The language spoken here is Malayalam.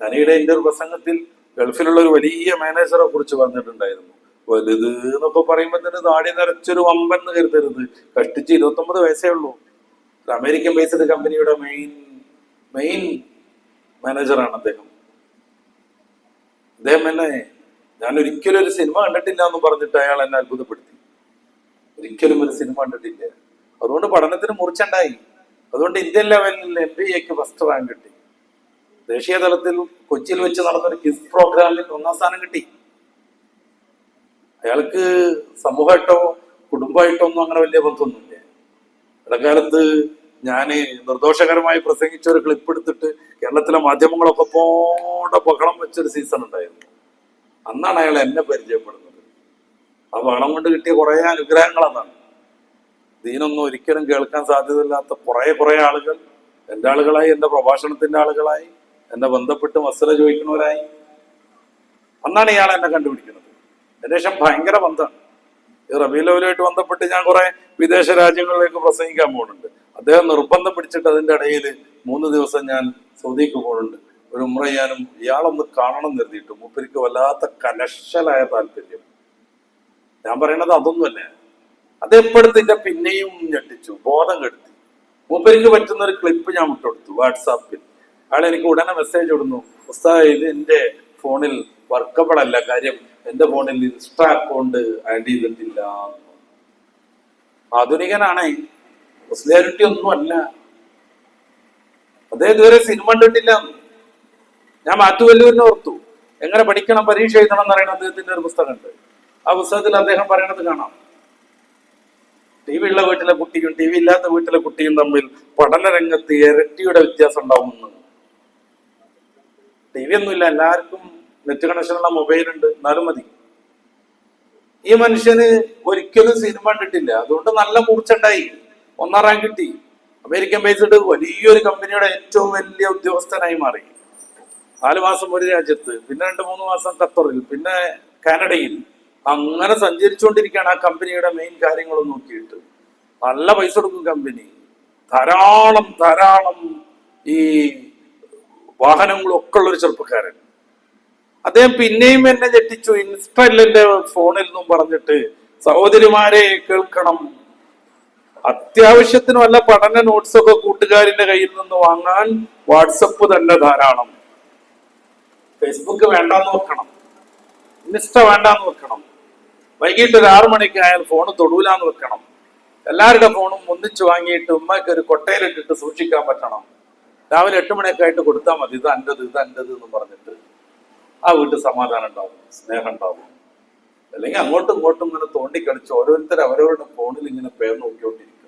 ഞാനീടെ എന്റെ ഒരു പ്രസംഗത്തിൽ ഗൾഫിലുള്ള ഒരു വലിയ മാനേജറെ കുറിച്ച് പറഞ്ഞിട്ടുണ്ടായിരുന്നു. വലുത് എന്നൊക്കെ പറയുമ്പോൾ തന്നെ നാടി നിറച്ചൊരു വമ്പൻ എന്ന് കരുതരുത്. കഷ്ടിച്ച് ഇരുപത്തൊമ്പത് വയസ്സേ ഉള്ളൂ. അമേരിക്കൻ ബേസ്ഡ് കമ്പനിയുടെ മെയിൻ മെയിൻ മാനേജറാണ് അദ്ദേഹം. അദ്ദേഹം എന്നെ ഞാൻ ഒരിക്കലും ഒരു സിനിമ കണ്ടിട്ടില്ല എന്ന് പറഞ്ഞിട്ട് അയാൾ എന്നെ അത്ഭുതപ്പെടുത്തി. ഒരിക്കലും ഒരു സിനിമ കണ്ടിട്ടില്ല. അതുകൊണ്ട് പഠനത്തിന് മുറിച്ചുണ്ടായി. അതുകൊണ്ട് ഇന്ത്യൻ ലെവലിൽ എം ബി എക്ക് ഫസ്റ്റ് റാങ്ക് കിട്ടി. ദേശീയ തലത്തിൽ കൊച്ചിയിൽ വെച്ച് നടന്നൊരു കിസ് പ്രോഗ്രാമിൽ ഒന്നാം സ്ഥാനം കിട്ടി. അയാൾക്ക് സമൂഹമായിട്ടോ കുടുംബമായിട്ടോ ഒന്നും അങ്ങനെ വലിയ ബന്ധമൊന്നുമില്ല. ഇടക്കാലത്ത് ഞാൻ നിർദോഷകരമായി പ്രസംഗിച്ച ഒരു ക്ലിപ്പ് എടുത്തിട്ട് കേരളത്തിലെ മാധ്യമങ്ങളൊക്കെ പോടെ ബഹളം വെച്ചൊരു സീസൺ ഉണ്ടായിരുന്നു. അന്നാണ് അയാൾ എന്നെ പരിചയപ്പെടുന്നത്. ആ ബഹളം കൊണ്ട് കിട്ടിയ കുറേ അനുഗ്രഹങ്ങൾ അതാണ് ദീനൊന്നും ഒരിക്കലും കേൾക്കാൻ സാധ്യതയില്ലാത്ത കുറേ കുറേ ആളുകൾ എന്റെ ആളുകളായി എന്റെ പ്രഭാഷണത്തിന്റെ ആളുകളായി എന്നെ ബന്ധപ്പെട്ട് മസല ചോദിക്കുന്നവരായി. അന്നാണ് ഇയാൾ എന്നെ കണ്ടുപിടിക്കുന്നത്. ഏകദേശം ഭയങ്കര ബന്ധമാണ്. ഈ റബീലവലുമായിട്ട് ബന്ധപ്പെട്ട് ഞാൻ കുറെ വിദേശ രാജ്യങ്ങളിലേക്ക് പ്രസംഗിക്കാൻ പോകുന്നുണ്ട്. അദ്ദേഹം നിർബന്ധം പിടിച്ചിട്ട് അതിന്റെ ഇടയിൽ മൂന്ന് ദിവസം ഞാൻ സൗദിക്ക് പോകുന്നുണ്ട്. ഒരു ഉമ്ര ചെയ്യാനും ഇയാളൊന്ന് കാണണം എന്ന് കരുതിയിട്ട് മൂപ്പരിക്ക് വല്ലാത്ത കലശലായ താല്പര്യം. ഞാൻ പറയണത് അതൊന്നുമല്ല. അതെപ്പോഴത്തെ എപ്പോഴത്തിന്റെ പിന്നെയും ഞെട്ടിച്ചു ബോധം കെടുത്തി. മൂപ്പരിക്ക് പറ്റുന്ന ഒരു ക്ലിപ്പ് ഞാൻ വിട്ടുകൊടുത്തു വാട്സാപ്പിൽ. അയാൾ എനിക്ക് ഉടനെ മെസ്സേജ് ഇടുന്നു. ഉസ്താദ് ഇത് എന്റെ ഫോണിൽ വർക്കബിൾ അല്ല. കാര്യം എന്റെ ഫോണിൽ ഇൻസ്റ്റാ അക്കൗണ്ട് ആഡ് ചെയ്തിട്ടില്ല. ആധുനികനാണേ. മുസ്ലിയാരിറ്റി ഒന്നും അല്ല. അദ്ദേഹം ഇതുവരെ സിനിമ കണ്ടിട്ടില്ല. ഞാൻ മാറ്റുവല്ലൂരിനെ ഓർത്തു. എങ്ങനെ പഠിക്കണം പരീക്ഷ എഴുതണം എന്ന് പറയുന്ന അദ്ദേഹത്തിന്റെ ഒരു പുസ്തകമുണ്ട്. ആ പുസ്തകത്തിൽ അദ്ദേഹം പറയണത് കാണാം. ടി വി ഉള്ള വീട്ടിലെ കുട്ടിയും ടി വി ഇല്ലാത്ത വീട്ടിലെ കുട്ടിയും തമ്മിൽ പഠന രംഗത്ത് ഇരട്ടിയുടെ വ്യത്യാസം ഉണ്ടാവുമെന്ന്. ടി വി ഒന്നുമില്ല എല്ലാവർക്കും നെറ്റ് കണക്ഷനുള്ള മൊബൈൽ ഉണ്ട് എന്നാലും മതി. ഈ മനുഷ്യന് ഒരിക്കലും സിനിമ കണ്ടിട്ടില്ല. അതുകൊണ്ട് നല്ല മൂർച്ചുണ്ടായി ഒന്നാം റാങ്ക് കിട്ടി. അമേരിക്കൻ ബേസ്ഡ് വലിയൊരു കമ്പനിയുടെ ഏറ്റവും വലിയ ഉദ്യോഗസ്ഥനായി മാറി. നാല് മാസം ഒരു രാജ്യത്ത് പിന്നെ രണ്ട് മൂന്ന് മാസം ഖത്തറിൽ പിന്നെ കാനഡയിൽ. അങ്ങനെ സഞ്ചരിച്ചുകൊണ്ടിരിക്കുകയാണ് ആ കമ്പനിയുടെ മെയിൻ കാര്യങ്ങൾ നോക്കിയിട്ട്. നല്ല പൈസ കൊടുക്കും കമ്പനി ധാരാളം ധാരാളം ഈ വാഹനങ്ങളും ഒക്കെ ഉള്ള ഒരു ചെറുപ്പക്കാരൻ. അദ്ദേഹം പിന്നെയും എന്നെ ഞെട്ടിച്ചു. ഇൻസ്പെല്ലിന്റെ ഫോണിൽ നിന്നും പറഞ്ഞിട്ട് സഹോദരിമാരെ കേൾക്കണം. അത്യാവശ്യത്തിന് വല്ല പഠന നോട്ട്സ് ഒക്കെ കൂട്ടുകാരിന്റെ കയ്യിൽ നിന്ന് വാങ്ങാൻ വാട്സപ്പ് തന്നെ ധാരാളം. ഫേസ്ബുക്ക് വേണ്ടാന്ന് നോക്കണം ഇൻസ്റ്റ വേണ്ടാന്ന് വെക്കണം. വൈകിട്ട് ഒരു ആറു മണിക്ക് ആയാൽ ഫോൺ തൊടൂലാന്ന് വെക്കണം. എല്ലാവരുടെ ഫോണും ഒന്നിച്ചു വാങ്ങിയിട്ട് ഉമ്മയ്ക്ക് ഒരു കൊട്ടയിലിട്ടിട്ട് സൂക്ഷിക്കാൻ പറ്റണം. രാവിലെ എട്ട് മണിയൊക്കെ ആയിട്ട് കൊടുത്താൽ മതി. ഇത് അന്റത് ഇത് അന്റത് എന്ന് പറഞ്ഞിട്ട് ആ വീട്ടിൽ സമാധാനം ഉണ്ടാവും സ്നേഹം ഉണ്ടാവും. അല്ലെങ്കിൽ അങ്ങോട്ടും ഇങ്ങോട്ടും ഇങ്ങനെ തോണ്ടിക്കളിച്ച് ഓരോരുത്തർ അവരവരുടെ ഫോണിൽ ഇങ്ങനെ പേർ നോക്കിക്കൊണ്ടിരിക്കും.